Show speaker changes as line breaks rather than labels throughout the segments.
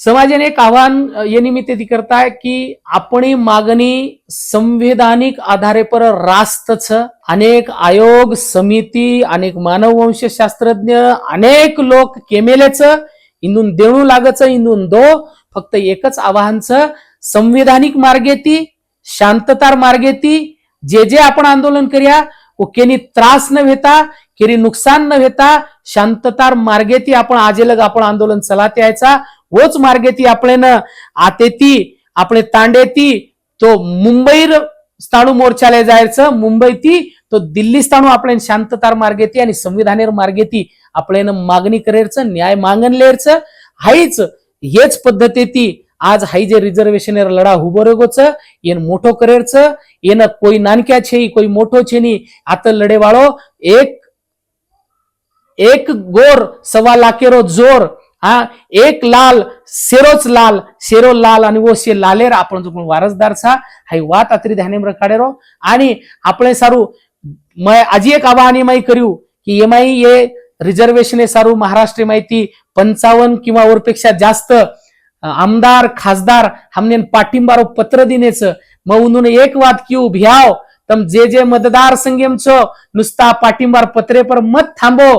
समाजाने एक आव्हान या निमित्त ती करताय की आपणी मागणी संविधानिक आधारे पर रास्तच. अनेक आयोग समिती अनेक मानववंश शास्त्रज्ञ अनेक लोक केमेलेच इंदून देणू लागच इंदून दो फक्त एकच आवाहनच. संविधानिक मार्गेती शांततार मार्गेती जे जे आपण आंदोलन करूया व केनी त्रास न घेता केरी नुकसान न घेता शांततार मार्गेती आपण आजेलग आपण आंदोलन चलात यायचा वोच मार्गेती आपल्यान आतेती आपले तांडेती तो मुंबईर स्थाणू मोर्चाला जायचं मुंबईती तो दिल्ली स्थाणू आपल्या शांततार मार्गे ती आणि संविधानेर मार्गे ती आपल्यानं मागणी करेरचं न्याय मागणलेरचं हाईच हेच पद्धती आज हाई जे रिझर्वेशन लढा हुबोरेगोच येन मोठो करेरच येन कोई नानक्या छे कोई मोठो छे नी आता लढेवाळो एक एक गोर सवा लाखेरो जोर हा एक लाल सेरोच लाल सेरो लाल आणि वो शे लालेर आपण जो वारसदार सा हाय वात अत्री ध्यानेम काढेरो आणि आपण सारू मै आजी एक आवाहनी माई करू की एमाई ये रिझर्वेशन सारू महाराष्ट्र माहिती पंचावन्न किंवा वरपेक्षा जास्त आमदार खासदार हमने पाठिंबारो पत्र दिनेचं. मग उन्हून एक वाद क्यू भ्याव तम जे जे मतदार संघेम छो नुसता पाठिंबार पत्रे पर मत थांबो.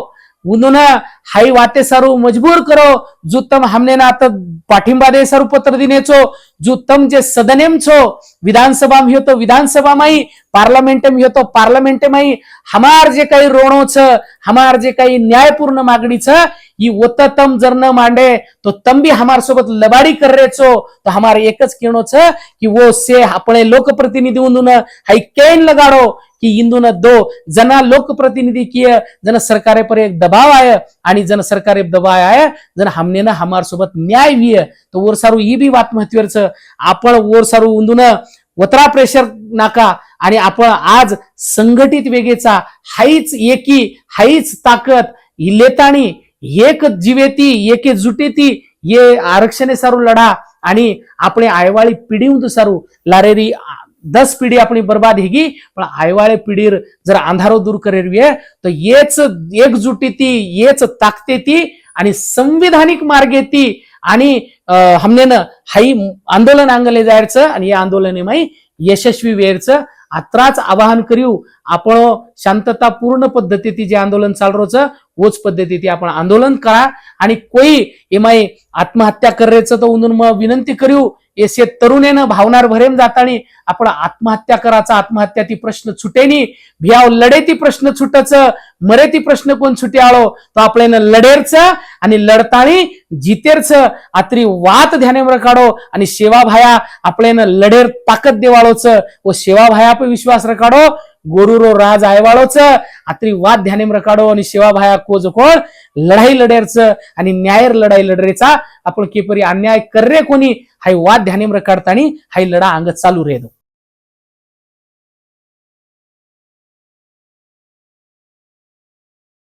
उन्होंने हाई वाते सारू मजबूर करो जो तम हमने ना आता पाठिंबा दे सारू पत्र दिने छो जो तम जे सदनेम छो विधानसभा में हो तो विधानसभा माई पार्लमेंट में हो तो पार्लमेंट माई हमार जे काही रोणो छ हमार जे काही न्यायपूर्ण मागणी छ ही ओततम तम जर न मांडे तो तम भी हमार सोबत लबाडी कर रे छो तो हमार एकच कहणो छ वो से अपने लोकप्रतिनिधी उंदून हाई कैन लगाडो की इंदून दो जना लोकप्रतिनिधी किय जन सरकारे पर एक दबाव आय आणि जन सरकारे दबाव आय जन हमने ना हमार सोबत न्याय विय. तो ओरसारू ही बी बात महत्वाच आपण ओरसारू उंदून वत्रा प्रेशर नाका आणि आपण आज संघटित वेगेचा हाईच एकी हाईच ताकद लेतानी एक जीवेती एके जुटेती ये आरक्षणे सारू लढा आणि आपले आयवाळी पिढी सारू. लारेरी दस पिढी आपली बर्बाद हेगी पण आयवाळे पिढीर जर अंधारो दूर करेरवी तर येच एकजुटी ती येच ताकते ती आणि संविधानिक मार्गे ती आणि अं, हाई आंदोलन अंगले जायचं आणि या आंदोलने माही यशस्वी वेरचं आत्राच आवाहन करू आपण शांततापूर्ण पद्धतीत जे आंदोलन चालरोचं वोच पद्धतीती आपण आंदोलन करा. आणि कोई एमाई आत्महत्या करायचं तर उन्हून मग विनंती करू एसे तरुणेनं भावनार भरेम जातानी आपण आत्महत्या कराचा आत्महत्या ती प्रश्न छुटेनी. भियाव लढे ती प्रश्न छुटच मरे ती प्रश्न कोण छुटे आळो तो आपल्यानं लढेरच आणि लढतानी जितेरच. आत्री वात ध्याने काढो आणि सेवाभाया आपल्यानं लढेर ताकद देवाळोच व शेवाभाया पे विश्वास रकाडो गोरुरो राज आयवाळोच. आत्री वाद ध्यानेम रकाडो आणि सेवा भाया कोज कोण? लढाई लढेरच आणि न्यायर लढाई लढरेचा. आपण केपरी अन्याय कर्रे कोणी? हाय वाद ध्यानेम रकाडतानी हाय लढा अंग चालू रेदो.